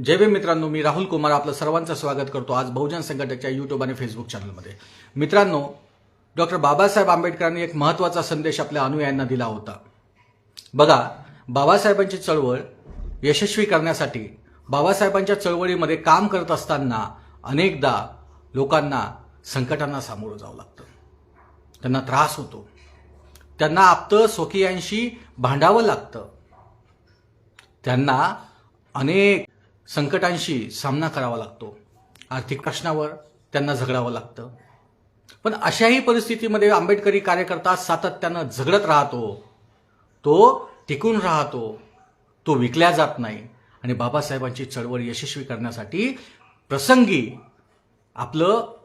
जय भीम मित्रांनो मी राहुल कुमार आपलं सर्वांचं स्वागत करतो आज बहुजन संघटकच्या युट्यूब आणि फेसबुक चॅनलमध्ये मित्रांनो डॉक्टर बाबासाहेब आंबेडकरांनी एक महत्त्वाचा संदेश आपल्या अनुयायांना दिला होता. बघा बाबासाहेबांची चळवळ यशस्वी करण्यासाठी बाबासाहेबांच्या चळवळीमध्ये काम करत असताना अनेकदा लोकांना संकटांना सामोरं जावं लागतं. त्यांना त्रास होतो. त्यांना आपतं स्वकीयांशी भांडावं लागतं. त्यांना अनेक संकटांशी सामना करावा लागतो. आर्थिक प्रश्नावर त्यांना झगडावं लागतं. पण अशाही परिस्थितीमध्ये आंबेडकरी कार्यकर्ता सातत्यानं झगडत राहतो. तो टिकून राहतो. तो विकल्या जात नाही. आणि बाबासाहेबांची चळवळ यशस्वी करण्यासाठी प्रसंगी आपलं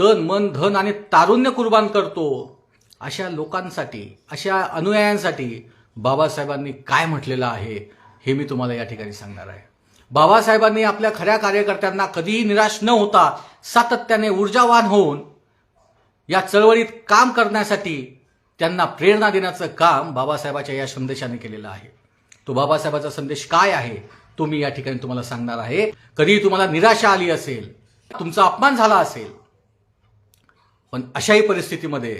तन मन धन आणि तारुण्य कुर्बान करतो. अशा लोकांसाठी अशा अनुयायांसाठी बाबासाहेबांनी काय म्हटलेलं आहे हे मी तुम्हाला या ठिकाणी सांगणार आहे. बाबासाहेबांनी आपल्या खऱ्या कार्यकर्त्यांना कधीही निराश न होता सातत्याने ऊर्जावान होऊन या चळवळीत काम करण्यासाठी त्यांना प्रेरणा देण्याचं काम बाबासाहेबाच्या या संदेशाने केलेलं आहे. तो बाबासाहेबाचा संदेश काय आहे तो मी या ठिकाणी तुम्हाला सांगणार आहे. कधीही तुम्हाला निराशा आली असेल तुमचा अपमान झाला असेल पण अशाही परिस्थितीमध्ये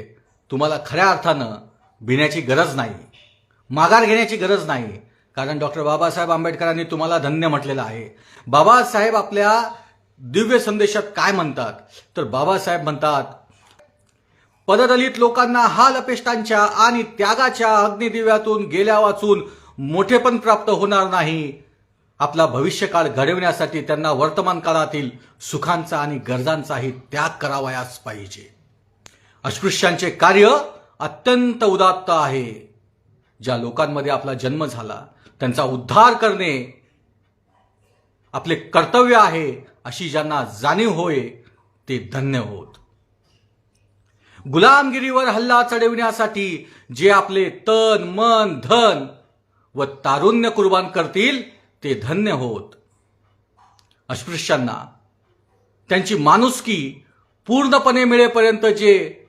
तुम्हाला खऱ्या अर्थानं भिण्याची गरज नाही माघार घेण्याची गरज नाही कारण डॉक्टर बाबासाहेब आंबेडकरांनी तुम्हाला धन्य म्हटलेलं आहे. बाबासाहेब आपल्या दिव्य संदेशात काय म्हणतात? तर बाबासाहेब म्हणतात पददलित लोकांना हाल अपेष्टांच्या आणि त्यागाच्या अग्निदिव्यातून गेल्या वाचून मोठेपण प्राप्त होणार नाही. आपला भविष्यकाळ घडविण्यासाठी त्यांना वर्तमान काळातील सुखांचा आणि गरजांचाही त्याग करावयाच पाहिजे. अस्पृश्यांचे कार्य अत्यंत उदात्त आहे. ज्या लोकांमध्ये आपला जन्म झाला त्यांचा उद्धार करणे आपले कर्तव्य आहे अशी ज्यांना जाणीव होय ते धन्य होत. गुलामगिरीवर हल्ला चढविण्यासाठी जे आपले तन मन धन व तारुण्य कुर्बान करतील ते धन्य होत. अस्पृश्यांना त्यांची माणुसकी पूर्णपणे मिळेपर्यंत जे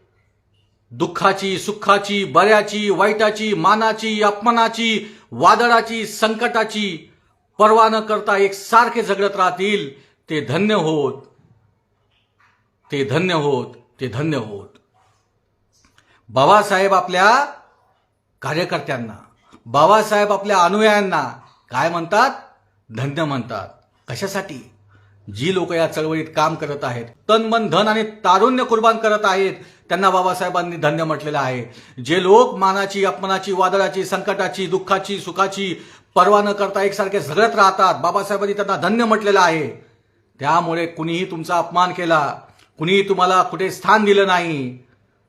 दुःखाची सुखाची बऱ्याची वाईटाची मानाची अपमानाची वादळाची संकटाची पर्वा न करता एक सारखे झगडत राहतील ते धन्य होत ते धन्य होत ते धन्य होत. बाबासाहेब आपल्या कार्यकर्त्यांना बाबासाहेब आपल्या अनुयायांना काय म्हणतात? धन्य म्हणतात. कशासाठी? जी लोक या चळवळीत काम करत आहेत तन मन धन आणि तारुण्य कुर्बान करत आहेत त्यांना बाबासाहेबांनी धन्य म्हटलेलं आहे. जे लोक मानाची अपमानाची वादळाची संकटाची दुःखाची सुखाची पर्वा न करता एकसारखे झगडत राहतात बाबासाहेबांनी त्यांना धन्य म्हटलेलं आहे. त्यामुळे कुणीही तुमचा अपमान केला कुणीही तुम्हाला कुठे स्थान दिलं नाही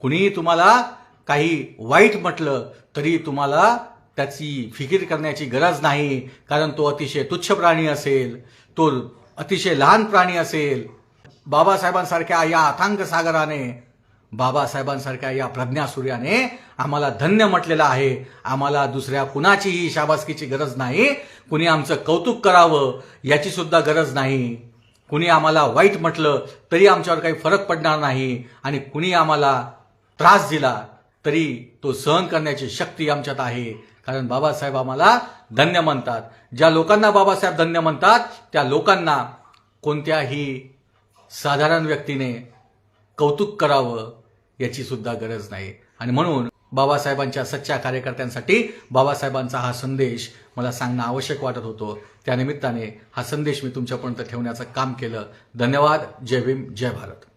कुणीही तुम्हाला काही वाईट म्हटलं तरी तुम्हाला त्याची फिकीर करण्याची गरज नाही कारण तो अतिशय तुच्छ प्राणी असेल. तो अतिशय लहान प्राणी असेल. बाबासाहेबांसारख्या या अथांग सागराने बाबासाहेबांसारख्या या प्रज्ञासूर्याने आम्हाला धन्य म्हटलेलं आहे. आम्हाला दुसऱ्या कुणाचीही शाबासकीची गरज नाही. कुणी आमचं कौतुक करावं याची सुद्धा गरज नाही. कुणी आम्हाला वाईट म्हटलं तरी आमच्यावर काही फरक पडणार नाही आणि कुणी आम्हाला त्रास दिला तरी तो सहन करण्याची शक्ती आमच्यात आहे. कारण बाबासाहेब आम्हाला धन्य म्हणतात. ज्या लोकांना बाबासाहेब धन्य म्हणतात त्या लोकांना कोणत्याही साधारण व्यक्तीने कौतुक करावं याची सुद्धा गरज नाही. आणि म्हणून बाबासाहेबांच्या सच्च्या कार्यकर्त्यांसाठी बाबासाहेबांचा हा संदेश मला सांगणं आवश्यक वाटत होतो. त्यानिमित्ताने हा संदेश मी तुमच्यापर्यंत ठेवण्याचं काम केलं. धन्यवाद. जय भीम. जय भारत.